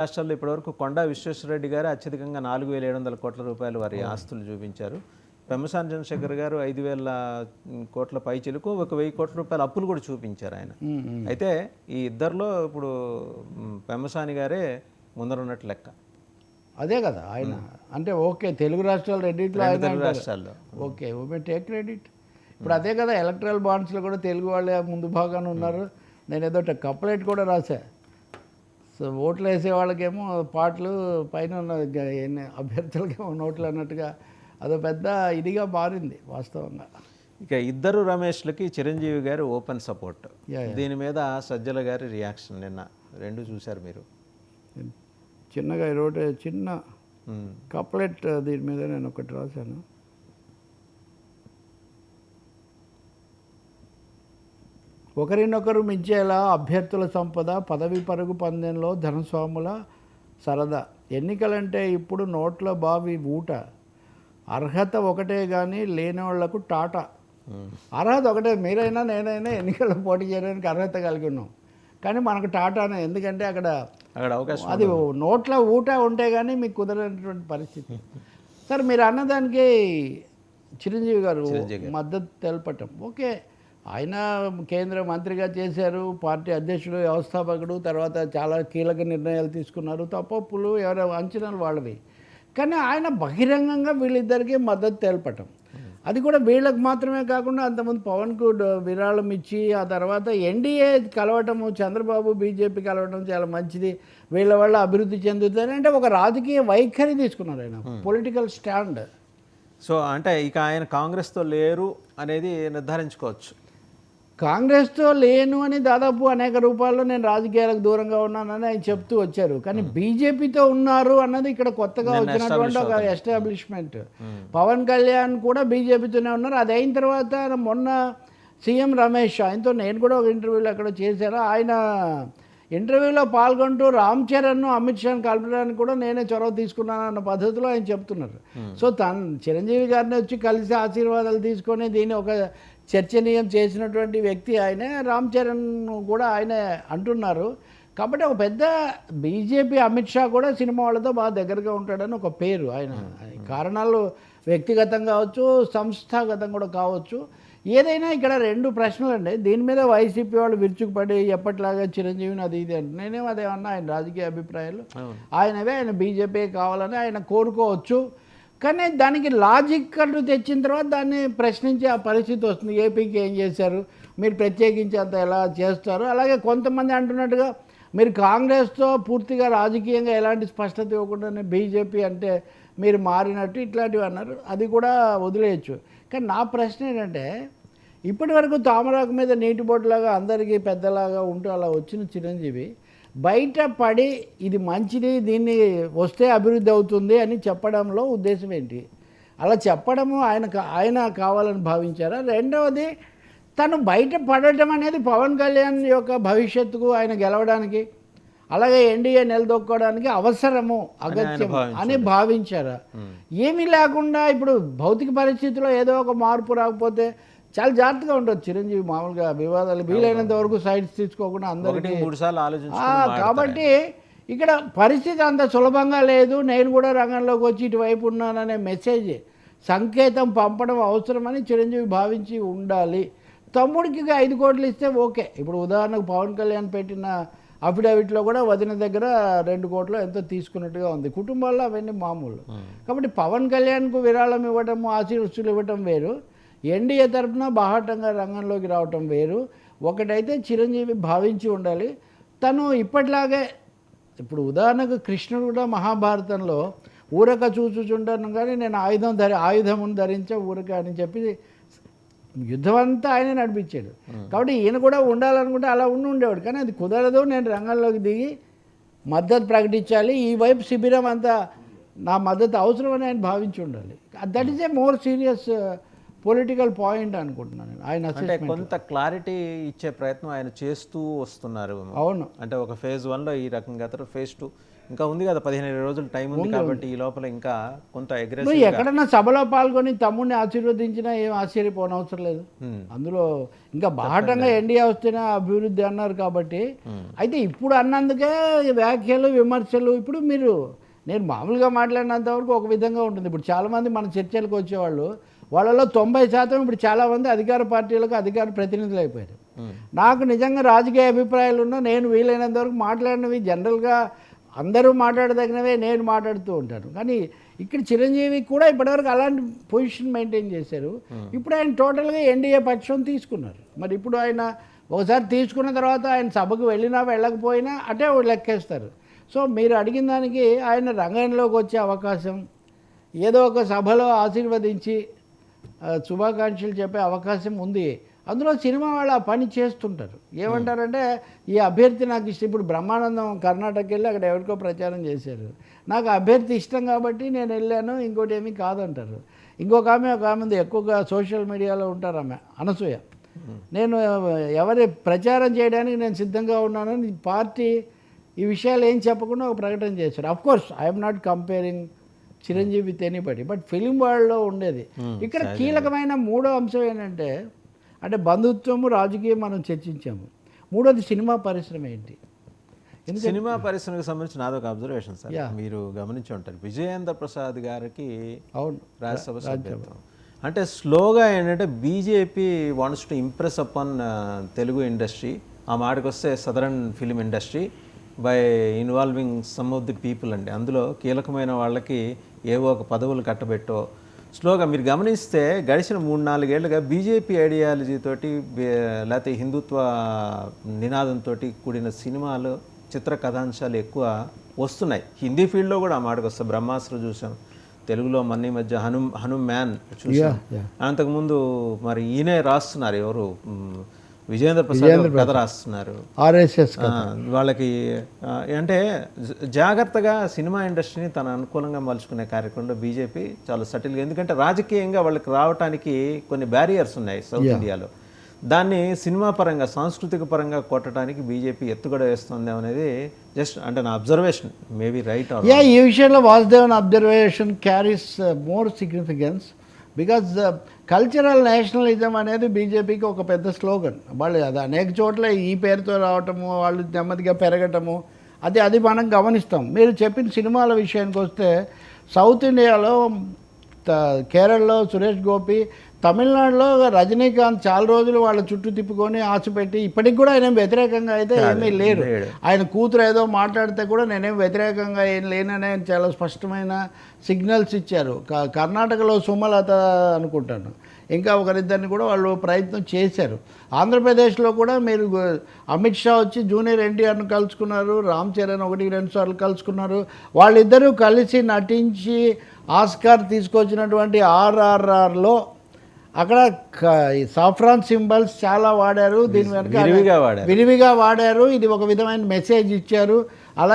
రాష్ట్రాల్లో ఇప్పటివరకు కొండా విశ్వేశ్వరరెడ్డి గారు అత్యధికంగా నాలుగు వేల ఏడు వందల కోట్ల రూపాయలు వారి ఆస్తులు చూపించారు. పెమ్మసాని చంద్రశేఖర్ గారు ఐదు వేల కోట్ల పైచిలకు ఒక వెయ్యి కోట్ల రూపాయల అప్పులు కూడా చూపించారు ఆయన. అయితే ఈ ఇద్దరిలో ఇప్పుడు పెమ్మసాని గారే ముందరున్నట్టు లెక్క. అదే కదా ఆయన. అంటే ఓకే తెలుగు రాష్ట్రాలు రెండింటిలో తెలుగు. రాష్ట్రాల్లో. ఓకే టేక్ క్రెడిట్ ఇప్పుడు అదే కదా ఎలక్ట్రల్ బాండ్స్లో కూడా తెలుగు వాళ్ళే ముందు భాగాన ఉన్నారు. నేను ఏదో కప్లెట్ కూడా రాశా. సో ఓట్లు వేసే వాళ్ళకేమో పాటలు పైన ఉన్న అభ్యర్థులకేమో నోట్లు అన్నట్టుగా అదో పెద్ద ఇదిగా మారింది వాస్తవంగా. ఇక ఇద్దరు రమేష్లకి చిరంజీవి గారు ఓపెన్ సపోర్ట్. యా, దీని మీద సజ్జల గారి రియాక్షన్ నిన్న రెండు చూశారు మీరు. చిన్నగా రోడ్ చిన్న కప్లెట్ దీని మీద నేను ఒకటి రాశాను. ఒకరినొకరు మించేలా అభ్యర్థుల సంపద పదవి పరుగు పందెంలో ధనస్వాముల సరదా. ఎన్నికలంటే ఇప్పుడు నోట్ల బావి ఊట. అర్హత ఒకటే కానీ లేని వాళ్ళకు టాటా. అర్హత ఒకటే. మీరైనా నేనైనా ఎన్నికల్లో పోటీ చేయడానికి అర్హత కలిగి ఉన్నాం. కానీ మనకు టాటానే. ఎందుకంటే అక్కడ అక్కడ అవకాశం అది నోట్ల ఊట ఉంటే కానీ మీకు కుదరనటువంటి పరిస్థితి. సార్ మీరు అన్నదానికి చిరంజీవి గారు. మద్దతు తెలపటం. ఓకే. ఆయన కేంద్ర మంత్రిగా చేశారు పార్టీ అధ్యక్షుడు వ్యవస్థాపకుడు తర్వాత చాలా కీలక నిర్ణయాలు తీసుకున్నారు తప్పప్పులు ఎవరి అంచనాలు వాళ్ళవి. కానీ ఆయన బహిరంగంగా వీళ్ళిద్దరికీ మద్దతు తెలపటం. అది కూడా వీళ్ళకి మాత్రమే కాకుండా అంతకుముందు పవన్కు విరాళం ఇచ్చి ఆ తర్వాత ఎన్డీఏ కలవటము చంద్రబాబు బీజేపీ కలవటం చాలా మంచిది. వీళ్ళ వల్ల అభివృద్ధి చెందుతుంది అంటే ఒక రాజకీయ వైఖరి తీసుకున్నారు ఆయన పొలిటికల్ స్టాండ్. సో అంటే ఇక ఆయన కాంగ్రెస్తో లేరు అనేది నిర్ధారించుకోవచ్చు. కాంగ్రెస్తో లేను అని దాదాపు అనేక రూపాల్లో నేను రాజకీయాలకు దూరంగా ఉన్నానని ఆయన చెప్తూ వచ్చారు. కానీ బీజేపీతో ఉన్నారు అన్నది ఇక్కడ కొత్తగా వచ్చినటువంటి ఒక ఎస్టాబ్లిష్మెంట్ పవన్ కళ్యాణ్ కూడా బీజేపీతోనే ఉన్నారు. అది అయిన తర్వాత మొన్న సీఎం రమేష్ ఆయనతో నేను కూడా ఒక ఇంటర్వ్యూలో అక్కడ చేశాను. ఆయన ఇంటర్వ్యూలో పాల్గొంటూ రామ్ చరణ్ను అమిత్ షాను కలపడానికి కూడా నేనే చొరవ తీసుకున్నాను అన్న పద్ధతిలో ఆయన చెప్తున్నారు. సో తను చిరంజీవి గారిని వచ్చి కలిసి ఆశీర్వాదాలు తీసుకొని దీన్ని ఒక చర్చనీయం చేసినటువంటి వ్యక్తి ఆయనే రామ్ చరణ్ కూడా ఆయనే అంటున్నారు. కాబట్టి ఒక పెద్ద బీజేపీ అమిత్ షా కూడా సినిమా వాళ్ళతో బాగా దగ్గరగా ఉంటాడని ఒక పేరు ఆయన. కారణాలు వ్యక్తిగతం కావచ్చు సంస్థాగతం కూడా కావచ్చు. ఏదైనా ఇక్కడ రెండు ప్రశ్నలు అండి. దీని మీద వైసీపీ వాళ్ళు విరుచుకుపడి ఎప్పటిలాగా చిరంజీవిని అది ఇది అంటే నేనేం అదేమన్నా ఆయన రాజకీయ అభిప్రాయాలు. ఆయనవే ఆయన బీజేపీ కావాలని ఆయన కోరుకోవచ్చు. కానీ దానికి లాజిక్ అంటూ తెచ్చిన తర్వాత దాన్ని ప్రశ్నించే ఆ పరిస్థితి వస్తుంది. ఏపీకి ఏం చేశారు? మీరు ప్రత్యేకించి అంత ఎలా చేస్తారు? అలాగే కొంతమంది అంటున్నట్టుగా మీరు కాంగ్రెస్తో పూర్తిగా రాజకీయంగా ఎలాంటి స్పష్టత ఇవ్వకుండానే బీజేపీ అంటే మీరు మారినట్టు ఇట్లాంటివి అన్నారు. అది కూడా వదిలేయచ్చు. కానీ నా ప్రశ్న ఏంటంటే ఇప్పటి వరకు తామరాకు మీద నీటి బొట్టులాగా అందరికీ పెద్దలాగా ఉంటూ అలా వచ్చిన చిరంజీవి బయట పడి ఇది మంచిది దీన్ని వస్తే అభివృద్ధి అవుతుంది అని చెప్పడంలో ఉద్దేశం ఏంటి? అలా చెప్పడము ఆయన ఆయన కావాలని భావించారా? రెండవది తను బయట పడటం అనేది పవన్ కళ్యాణ్ యొక్క భవిష్యత్తుకు ఆయన గెలవడానికి అలాగే ఎన్డీఏ నిలదొక్కోవడానికి అవసరము అగత్యం అని భావించారా? ఏమీ లేకుండా ఇప్పుడు భౌతిక పరిస్థితిలో ఏదో ఒక మార్పు రాకపోతే చాలా జాగ్రత్తగా ఉంటుంది చిరంజీవి మామూలుగా వివాదాలు వీలైనంత వరకు సైడ్స్ తీసుకోకుండా అందరికీ కాబట్టి ఇక్కడ పరిస్థితి అంత సులభంగా లేదు. నేను కూడా రంగంలోకి వచ్చి ఇటువైపు ఉన్నాననే మెసేజ్ సంకేతం పంపడం అవసరమని చిరంజీవి భావించి ఉండాలి. తమ్ముడికి ఐదు కోట్లు ఇస్తే ఓకే. ఇప్పుడు ఉదాహరణకు పవన్ కళ్యాణ్ పెట్టిన అఫిడవిట్లో కూడా వదిన దగ్గర రెండు కోట్లు ఎంతో తీసుకున్నట్టుగా ఉంది. కుటుంబాల్లో అవన్నీ మామూలు. కాబట్టి పవన్ కళ్యాణ్కు విరాళం ఇవ్వటం ఆశీర్వస్తులు ఇవ్వటం వేరు. ఎన్డీఏ తరఫున బాహాటంగా రంగంలోకి రావటం వేరు. ఒకటైతే చిరంజీవి భావించి ఉండాలి. తను ఇప్పటిలాగే ఇప్పుడు ఉదాహరణకు కృష్ణుడు కూడా మహాభారతంలో ఊరక చూచుచుంటాను కానీ నేను ఆయుధం ధరి ఆయుధమును ధరించా ఊరక అని చెప్పి యుద్ధం అంతా ఆయన నడిపించాడు. కాబట్టి ఈయన కూడా ఉండాలనుకుంటే అలా ఉండి ఉండేవాడు. కానీ అది కుదరదు. నేను రంగంలోకి దిగి మద్దతు ప్రకటించాలి. ఈ వైపు శిబిరం అంతా నా మద్దతు అవసరమని ఆయన భావించి ఉండాలి. That is a more serious political point అనుకుంటున్నాను నేను. ఆయన అంటే కొంత క్లారిటీ ఇచ్చే ప్రయత్నం ఆయన చేస్తూ వస్తున్నారు. అవును. అంటే ఒక ఫేజ్ వన్లో ఈ రకంగా ఫేజ్ టూ ఇంకా ఉంది కదా పదిహేను రోజులు టైం ఉంది కాబట్టి ఈ లోపల ఇంకా కొంత అగ్రెసివ్ ఎక్కడన్నా సభలో పాల్గొని తమ్ముడిని ఆశీర్వదించినా ఏం ఆశ్చర్యపోనవసరం లేదు. అందులో ఇంకా బాహటంగా ఎన్డీఏ వస్తేనే అభివృద్ధి అన్నారు కాబట్టి అయితే ఇప్పుడు అన్నందుకే వ్యాఖ్యలు విమర్శలు ఇప్పుడు మీరు నేను మామూలుగా మాట్లాడినంత వరకు ఒక విధంగా ఉంటుంది. ఇప్పుడు చాలామంది మన చర్చలకు వచ్చేవాళ్ళు వాళ్ళలో తొంభై శాతం ఇప్పుడు చాలామంది అధికార పార్టీలకు అధికార ప్రతినిధులు అయిపోయారు. నాకు నిజంగా రాజకీయ అభిప్రాయాలు ఉన్నా నేను వీలైనంత వరకు మాట్లాడినవి జనరల్గా అందరూ మాట్లాడదగినవే నేను మాట్లాడుతూ ఉంటాను. కానీ ఇక్కడ చిరంజీవి కూడా ఇప్పటివరకు అలాంటి పొజిషన్ మెయింటైన్ చేశారు. ఇప్పుడు ఆయన టోటల్గా ఎన్డీఏ పక్షం తీసుకున్నారు. మరి ఇప్పుడు ఆయన ఒకసారి తీసుకున్న తర్వాత ఆయన సభకు వెళ్ళినా వెళ్ళకపోయినా అటే లెక్కేస్తారు. సో మీరు అడిగిన దానికి ఆయన రంగంలోకి వచ్చే అవకాశం ఏదో ఒక సభలో ఆశీర్వదించి శుభాకాంక్షలు చెప్పే అవకాశం ఉంది. అందులో సినిమా వాళ్ళు ఆ పని చేస్తుంటారు. ఏమంటారంటే ఈ అభ్యర్థి నాకు ఇష్టం ఇప్పుడు బ్రహ్మానందం కర్ణాటక వెళ్ళి అక్కడ ఎవరికో ప్రచారం చేశారు. నాకు అభ్యర్థి ఇష్టం కాబట్టి నేను వెళ్ళాను ఇంకోటి ఏమీ కాదంటారు. ఇంకొక ఆమె ఒక ఆమె ఉంది, ఎక్కువగా సోషల్ మీడియాలో ఉంటారు ఆమె అనసూయ. నేను ఎవరి ప్రచారం చేయడానికి నేను సిద్ధంగా ఉన్నానని పార్టీ ఈ విషయాలు ఏం చెప్పకుండా ఒక ప్రకటన చేశారు. Of course I'm not comparing Chiranjeevi with anybody but film వరల్డ్లో ఉండేది. ఇక్కడ కీలకమైన మూడో అంశం ఏంటంటే అంటే బంధుత్వము రాజకీయం మనం చర్చించాము. మూడోది సినిమా పరిశ్రమ ఏంటి? సినిమా పరిశ్రమకు సంబంధించిన నాదొక అబ్జర్వేషన్ సార్. మీరు గమనించి ఉంటారు. విజయేంద్ర ప్రసాద్ గారికి అవును. రాజ్యసభ సభ్యత్వం. అంటే స్లోగా ఏంటంటే BJP wants to impress upon Telugu industry ఆ మాటకు వస్తే southern film industry by involving some of the people అండి. అందులో కీలకమైన వాళ్ళకి ఏవో ఒక పదవులు కట్టబెట్టో. స్లోగా మీరు గమనిస్తే గడిచిన మూడు నాలుగేళ్ళుగా బీజేపీ ఐడియాలజీ తోటి బే- లేకపోతే హిందుత్వ నినాదంతో కూడిన సినిమాలు చిత్ర కథాంశాలు ఎక్కువ వస్తున్నాయి. హిందీ ఫీల్డ్లో కూడా ఆ మాటకు వస్తే బ్రహ్మాస్త్ర చూసాం తెలుగులో మన ఈ మధ్య హను హనుమాన్ చూసాం అంతకుముందు మరి ఈయనే రాస్తున్నారు ఎవరు? విజయేంద్ర ప్రసాద్ కథ రాస్తున్నారు. ఆర్ఎస్ఎస్ వాళ్ళకి అంటే జాగ్రత్తగా సినిమా ఇండస్ట్రీని తన అనుకూలంగా మలుచుకునే కార్యక్రమంలో బీజేపీ చాలా సటిల్గా ఎందుకంటే రాజకీయంగా వాళ్ళకి రావడానికి కొన్ని బ్యారియర్స్ ఉన్నాయి సౌత్ ఇండియాలో దాన్ని సినిమా పరంగా సాంస్కృతిక పరంగా కొట్టడానికి బీజేపీ ఎత్తుగడ వేస్తుంది అనేది జస్ట్ అంటే నా అబ్జర్వేషన్ మేబీ రైట్ యా ఈ విషయంలో Vasudevan observation carries more significance because cultural nationalism అనేది బీజేపీకి ఒక పెద్ద స్లోగన్ వాళ్ళు అది అనేక చోట్ల ఈ పేరుతో రావటము వాళ్ళు నెమ్మదిగా పెరగటము అది అది మనం గమనిస్తాం. మీరు చెప్పిన సినిమాల విషయానికి వస్తే సౌత్ ఇండియాలో కేరళలో సురేష్ గోపి తమిళనాడులో రజనీకాంత్ చాలా రోజులు వాళ్ళ చుట్టూ తిప్పుకొని ఆశ పెట్టి ఇప్పటికి కూడా ఆయన వ్యతిరేకంగా అయితే ఏమీ లేరు. ఆయన కూతురు ఏదో మాట్లాడితే కూడా నేనేం వ్యతిరేకంగా ఏం లేనని ఆయన చాలా స్పష్టమైన సిగ్నల్స్ ఇచ్చారు. కర్ణాటకలో సుమలత అనుకుంటాను. ఇంకా ఒకరిద్దరిని కూడా వాళ్ళు ప్రయత్నం చేశారు. ఆంధ్రప్రదేశ్లో కూడా మీరు అమిత్ షా వచ్చి జూనియర్ ఎన్టీఆర్ను కలుసుకున్నారు రామ్ చరణ్ ఒకటి రెండు సార్లు కలుసుకున్నారు. వాళ్ళిద్దరూ కలిసి నటించి ఆస్కార్ తీసుకొచ్చినటువంటి ఆర్ఆర్ఆర్లో అక్కడ సాఫ్రాన్ సింబల్స్ చాలా వాడారు. దీని వెనక విరివిగా వాడారు. ఇది ఒక విధమైన మెసేజ్ ఇచ్చారు. అలాగే